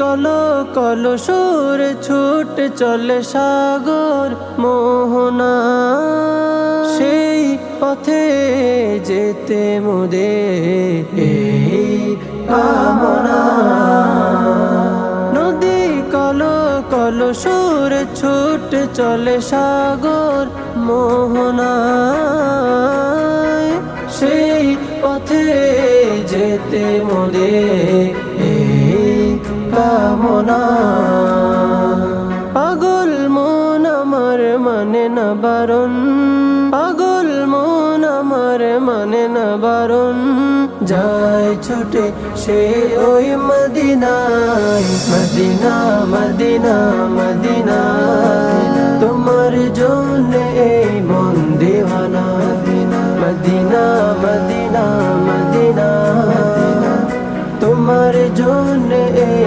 কলো কলো সুর ছুট চলে সাগর মোহনা। সেই পথে যেতে মোদে নদী কলো কলো সুর ছুট চলে সাগর মোহনায় সেই পথে যেতে মোদে কামনা পাগল মন আমার মানে না বারণ। পাগল মন আমার মানে না বারণ। যায় ছুটে সে ওই মদিনায়। Medina Medina Medina. তোমার জন্য মন দিওয়ানা। Medina Medina Medina. তোমার জন্য এই